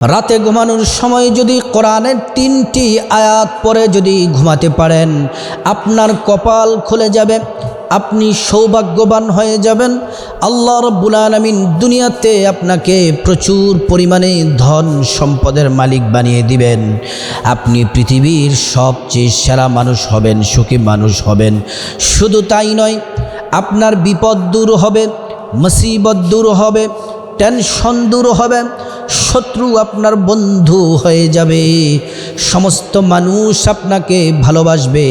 রাতে ঘুমানোর সময় যদি কোরআনের তিনটি আয়াত পরে যদি ঘুমাতে পারেন, আপনার কপাল খুলে যাবে, আপনি সৌভাগ্যবান হয়ে যাবেন। আল্লাহ রব্বুল আলমিন দুনিয়াতে আপনাকে প্রচুর পরিমাণে ধন সম্পদের মালিক বানিয়ে দিবেন। আপনি পৃথিবীর সবচেয়ে সেরা মানুষ হবেন, সুখী মানুষ হবেন। শুধু তাই নয়, আপনার বিপদ দূর হবে, মুসিবত দূর হবে, টেনশন দূর হবে শত্রু আপনার বন্ধু হয়ে যাবে। সমস্ত মানুষ আপনাকে ভালোবাসবে।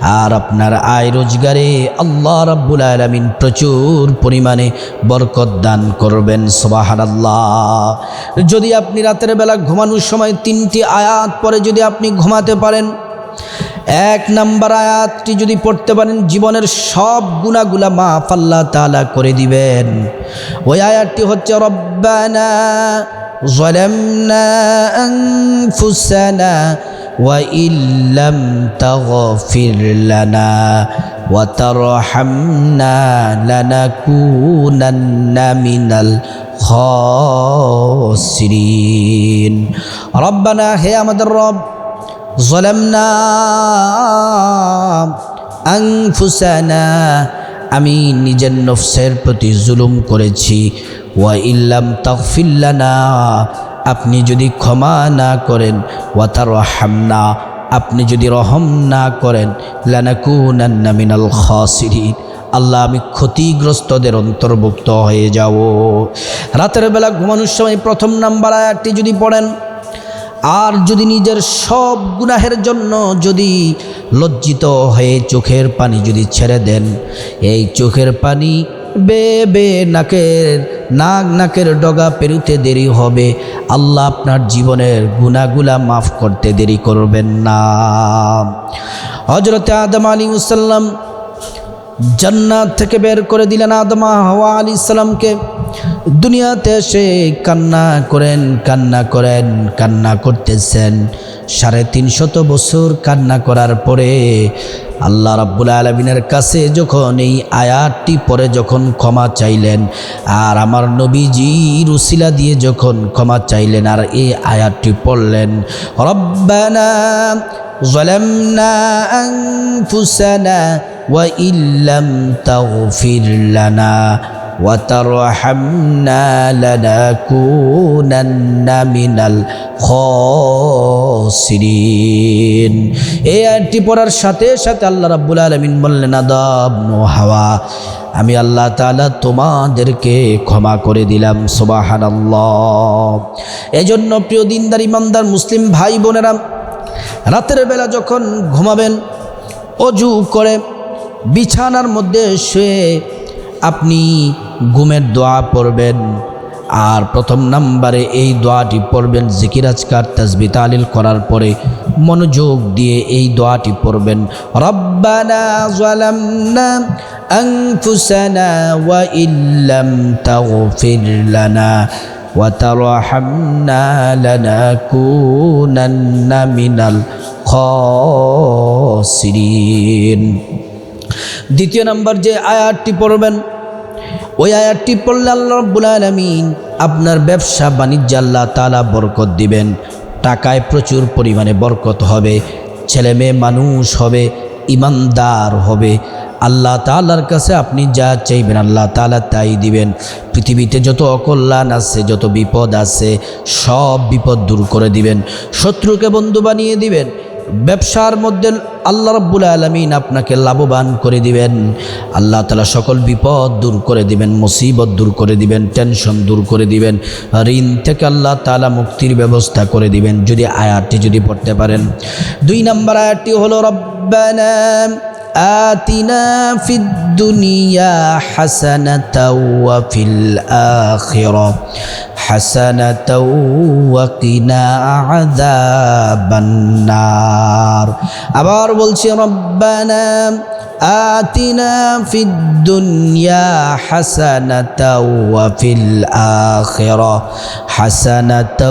আর আপনার আয় রোজগারে আল্লাহ রাব্বুল আলমিন প্রচুর পরিমাণে বরকত দান করবেন সোবাহান আল্লাহ যদি আপনি রাতের বেলা ঘুমানোর সময় তিনটি আয়াত পরে যদি আপনি ঘুমাতে পারেন, এক নাম্বার আয়াতটি যদি পড়তে পারেন, জীবনের সব গুণাগুলা মাফ আল্লাহ তালা করে দিবেন। ওই আয়াতটি হচ্ছে, রব্বানা ظلمنا أنفسنا وإن لم تغفر لنا وترحمنا لنكونن من الخاسرين. ربنا هي أمد الرب ظلمنا أنفسنا আমি নিজের নফসের প্রতি জুলুম করেছি। ওয়া ইল্লাম তফিল্লানা আপনি যদি ক্ষমা না করেন ওয়াতার হামনা আপনি যদি রহম না করেন, লানাকুনান্না মিনাল খাসিরিন, আল্লাহ আমি ক্ষতিগ্রস্তদের অন্তর্ভুক্ত হয়ে যাব। রাতের বেলা ঘুমানোর সময় প্রথম নাম্বার আয়াতটি যদি পড়েন, আর যদি নিজের সব গুনাহের জন্য যদি লজ্জিত হয়ে চোখের পানি যদি ছেড়ে দেন, এই চোখের পানি বে বে নাকের, নাক নাকের ডগা পেরুতে দেরি হবে। আল্লাহ আপনার জীবনের গুনাগুলা মাফ করতে দেরি করবেন না। হজরতে আদম আলী মুসাল্লাম জান্নাত থেকে বের করে দিলেন আদমা হওয়া আলী সালামকে। দুনিয়াতে এসে কান্না করেন কান্না করেন কান্না করতেছেন সাড়ে তিনশত বছর কান্না করার পরে আল্লাহ রাব্বুল আলমিনের কাছে যখন এই আয়াতটি পরে যখন ক্ষমা চাইলেন আর আমার নবীজি রুসিলা দিয়ে যখন ক্ষমা চাইলেন আর এই আয়াতটি পড়লেন রব্বানা ظلمنا أنفسنا وإن لم تغفر لنا وترحمنا لنكونن من الخاسرين এই আয়াতটি পড়ার সাথে সাথে আল্লাহ রাব্বুল আলামিন বললেন আদম ও হাওয়া আমি আল্লাহ তাআলা তোমাদেরকে ক্ষমা করে দিলাম সুবহানাল্লাহ এজন্য প্রিয় দিনদার ইমানদার মুসলিম ভাই বোনেরা রাতের বেলা যখন ঘুমাবেন অজু করে বিছানার মধ্যে শুয়ে আপনি ঘুমের দোয়া পড়বেন আর প্রথম নাম্বারে এই দোয়াটি পড়বেন জিকিরাজকার তাজবি তালিল করার পরে মনোযোগ দিয়ে এই দোয়াটি পড়বেন রব্বানা জালামনা আনফুসানা ওয়া ইল্লাম তাগফির লানা وترحمنا لنكونن من الخاسرين দ্বিতীয় নাম্বার যে আয়াতটি পড়বেন ওই আয়াতটি পড়লে আল্লাহ রব্বুল আলমিন আপনার ব্যবসা বাণিজ্য আল্লাহ তালা বরকত দিবেন। টাকায় প্রচুর পরিমাণে বরকত হবে ছেলে মেয়ে মানুষ হবে, ইমানদার হবে। আল্লাহ তালার কাছে আপনি যা চাইবেন আল্লাহ তালা তাই দিবেন। পৃথিবীতে যত অকল্যাণ আছে, যত বিপদ আছে, সব বিপদ দূর করে দিবেন। শত্রুকে বন্ধু বানিয়ে দিবেন। ব্যবসার মধ্যে আল্লাহ রব্বুল আলমিন আপনাকে লাভবান করে দিবেন। আল্লাহ তালা সকল বিপদ দূর করে দিবেন, মুসিবত দূর করে দিবেন, টেনশন দূর করে দিবেন। ঋণ থেকে আল্লাহ তালা মুক্তির ব্যবস্থা করে দিবেন, যদি আয়াতটি যদি পড়তে পারেন। দুই নম্বর আয়াতটি হলো, রব্বান الدنيا حسنة وفي الآخرة حسنة وقنا عذاب النار আবার বলছি রব্বানা آتنا في الدنيا حسنة وفي الآخرة حسنة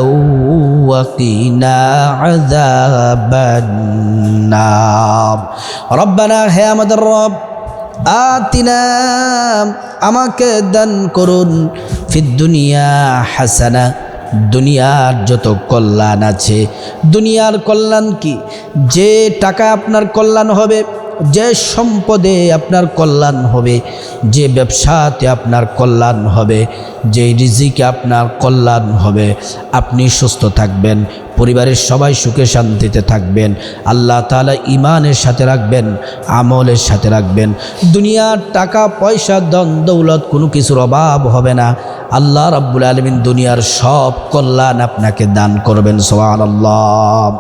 وقنا عذاب النار ربنا হে আমাদের রব আতিনা আমাকে দান করুন। ফির দুনিয়া হাসানা, দুনিয়ার যত কল্যাণ আছে। দুনিয়ার কল্যাণ কি? যে টাকা আপনার কল্যাণ হবে যে সম্পদে আপনার কল্যাণ হবে, যে ব্যবসাতে আপনার কল্যাণ হবে, যে রিজিকে আপনার কল্যাণ হবে, আপনি সুস্থ থাকবেন, পরিবারের সবাই সুখে শান্তিতে থাকবেন, আল্লাহ তালা ইমানের সাথে রাখবেন, আমলের সাথে রাখবেন। দুনিয়ার টাকা, পয়সা দন দৌলত কোনো কিছুর অভাব হবে না। আল্লাহ রাব্বুল আলমিন দুনিয়ার সব কল্যাণ আপনাকে দান করবেন সোহান আল্লাহ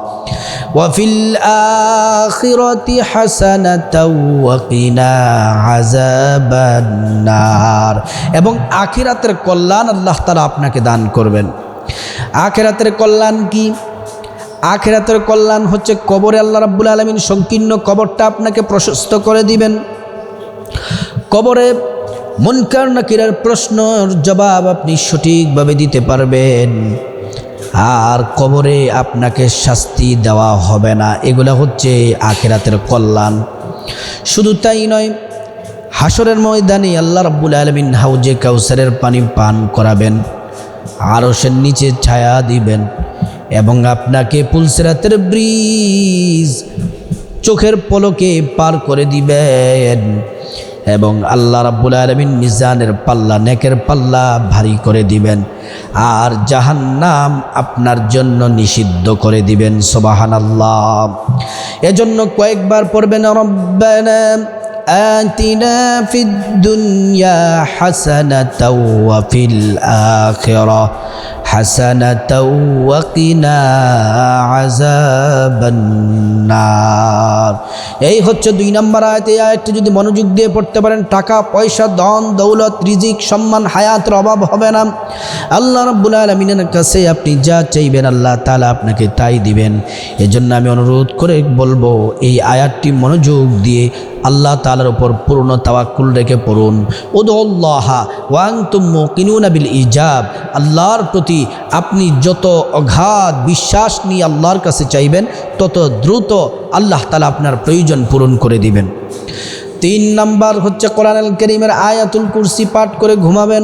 ওয়াফিল আখিরতি হাসানাতাওয়াকিনা আযাবান্নার। এবং আখিরাতের কল্যাণ আল্লাহ তাআলা আপনাকে দান করবেন। আখিরাতের কল্যাণ কি? আখেরাতের কল্যাণ হচ্ছে কবরে আল্লাহ রাব্বুল আলমিন সংকীর্ণ কবরটা আপনাকে প্রশস্ত করে দিবেন। কবরে মনকার নাকিরার প্রশ্নর জবাব আপনি সঠিকভাবে দিতে পারবেন। আর কবরে আপনাকে শাস্তি দেওয়া হবে না। এগুলো হচ্ছে আখেরাতের কল্যাণ। শুধু তাই নয় হাসরের ময়দানে আল্লাহ রাব্বুল আলমিন হাউজে কাউসারের পানি পান করাবেন আরসের নিচে ছায়া দিবেন এবং আপনাকে পুলসেরাতের ব্রিজ চোখের পলকে পার করে দিবেন। এবং আল্লাহ রাব্বুল আলমিন মিজানের পাল্লা নেকের পাল্লা ভারী করে দিবেন আর জাহান্নাম আপনার জন্য নিষিদ্ধ করে দিবেন সোবাহান আল্লাহ এজন্য কয়েকবার পড়বেন রব্বানা آتنا في الدنيا حسنة وفي الآخرة حسنة وقنا عذاب النار এই হচ্ছে দুই নম্বর আয়াতে এই আয়াতটি যদি মনোযোগ দিয়ে পড়তে পারেন টাকা পয়সা ধন দৌলত রিজিক সম্মান হায়াতের অভাব হবে না আল্লাহ রাব্বুল আলমিনের কাছে আপনি যা চাইবেন আল্লাহ তাআলা আপনাকে তাই দিবেন এজন্য আমি অনুরোধ করে বলবো এই আয়াতটি মনোযোগ দিয়ে আল্লাহ তালার ওপর পূর্ণ তাওয়াক্কুল রেখে পড়ুন উদুল্লাহা ওয়াং তুম্মু কিনুনাবিল ইজাব আল্লাহর প্রতি আপনি যত অঘাত বিশ্বাস নিয়ে আল্লাহর কাছে চাইবেন, তত দ্রুত আল্লাহ তালা আপনার প্রয়োজন পূরণ করে দিবেন। তিন নাম্বার হচ্ছে কোরআন আল করিমের আয়াতুল কুরসি পাঠ করে ঘুমাবেন।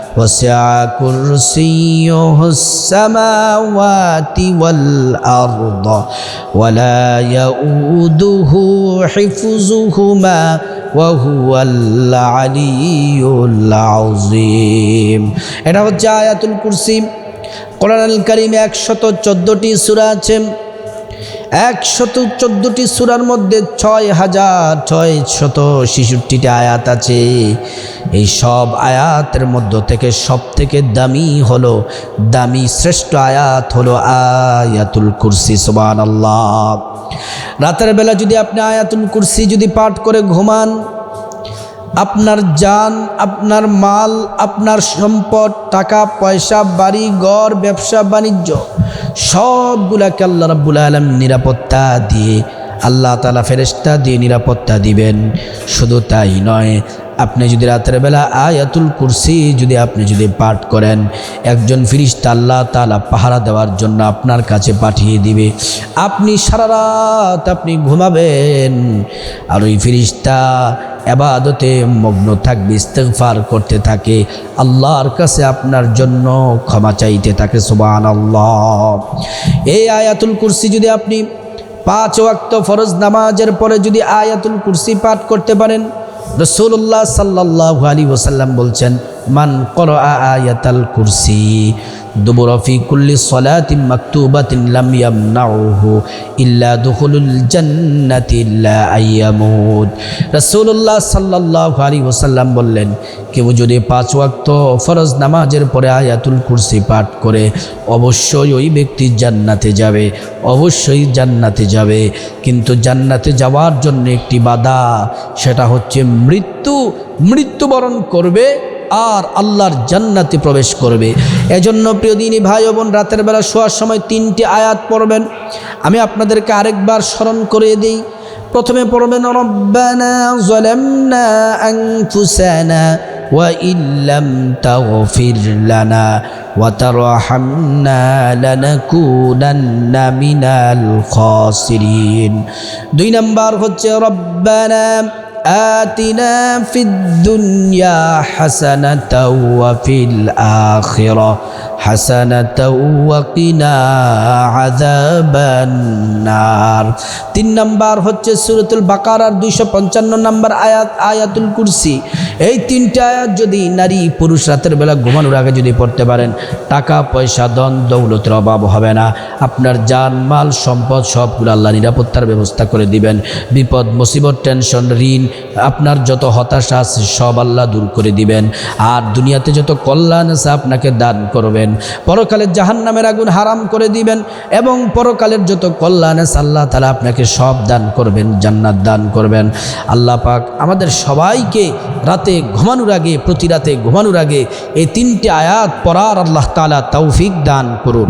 وسع كرسيه السماوات والأرض ولا يؤوده حفظهما وهو العلي العظيم এটা হচ্ছে আয়াতুল কুরসি কোরআন আল কারিমে একশত চোদ্দোটি সূরা আছে একশত চোদ্দটি সুরার মধ্যে ছয় হাজার ছয় শত ছিষট্টিটি আয়াত আছে। এই সব আয়াতের মধ্য থেকে সব থেকে দামি হলো, দামি শ্রেষ্ঠ আয়াত হলো আয়াতুল কুরসি সোবান আল্লাহ রাতের বেলা যদি আপনি আয়াতুল কুরসি যদি পাঠ করে ঘুমান আপনার জান, আপনার মাল, আপনার সম্পদ, টাকা, পয়সা, বাড়ি, ঘর, ব্যবসা, বাণিজ্য, সবগুলাকে আল্লাহ রাব্বুল আলম নিরাপত্তা দিয়ে আল্লাহ তালা ফেরেস্তা দিয়ে নিরাপত্তা দিবেন। শুধু তাই নয়, আপনি যদি রাতের বেলা আয়াতুল কুরসি যদি আপনি যদি পাঠ করেন, একজন ফিরিস্তা আল্লাহ তালা পাহারা দেওয়ার জন্য আপনার কাছে পাঠিয়ে দিবে। আপনি সারা রাত আপনি ঘুমাবেন, আর ওই ফিরিস্তা এবাদতে মগ্ন থাকবে, ইস্তেগফার করতে থাকে। আল্লাহর কাছে আপনার জন্য ক্ষমা চাইতে থাকে সুবান আল্লাহ এই আয়াতুল কুরসি যদি আপনি পাঁচ ওয়াক্ত ফরজ নামাজের পরে যদি আয়াতুল কুরসি পাঠ করতে পারেন রসুল্লাহ সাল্লাহ আলী ওসাল্লাম বলছেন, মান কর আয়াতাল কুরসি। ইল্লা ইল্লা রাসূলুল্লাহ বললেন, কেউ যদি পাঁচ ওয়াক্ত ফরজ নামাজের পরে আয়াতুল কুরসি পাঠ করে, অবশ্যই ওই ব্যক্তি জান্নাতে যাবে, অবশ্যই জান্নাতে যাবে। কিন্তু জান্নাতে যাওয়ার জন্য একটি বাধা, সেটা হচ্ছে মৃত্যু, মৃত্যুবরণ করবে আর আল্লাহর জান্নাতে প্রবেশ করবে। এজন্য প্রিয় দিনী ভাই বোন, রাতের বেলা শোয়ার সময় তিনটি আয়াত পড়বেন। আমি আপনাদেরকে আরেকবার স্মরণ করে দিই। প্রথমে পড়বেন, রব্বানা যালামনা আনফুসানা ইল্লাম তাগফির লানা ওয়া তারহামনা লানাকুনান্না মিনাল খাসিরিন। দুই নাম্বার হচ্ছে, রব্বানা آتنا في الدنيا حسنة وفي الآخرة. হাসানাত আযাবান্নার। তিন নাম্বার হচ্ছে সূরাতুল বাকারার দুইশো পঞ্চান্ন নাম্বার আয়াত, আয়াতুল কুরসি। এই তিনটা আয়াত যদি নারী পুরুষ রাতের বেলা ঘুমানোর আগে যদি পড়তে পারেন, টাকা, পয়সা দন দৌলতের অভাব হবে না। আপনার যান মাল, সম্পদ সবগুলো আল্লাহ নিরাপত্তার ব্যবস্থা করে দিবেন। বিপদ, মুসিবত, টেনশন, ঋণ, আপনার যত হতাশা আছে সব আল্লাহ দূর করে দিবেন। আর দুনিয়াতে যত কল্যাণ আছে আপনাকে দান করবেন। পরকালের জাহান্নামের আগুন হারাম করে দিবেন এবং পরকালের যত কল্যাণ আছে, আল্লাহ তালা আপনাকে সব দান করবেন, জান্নাত দান করবেন। আল্লাহ পাক আমাদের সবাইকে রাতে ঘুমানোর আগে, প্রতি রাতে ঘুমানোর আগে এই তিনটি আয়াত পড়ার আল্লাহ তালা তৌফিক দান করুন।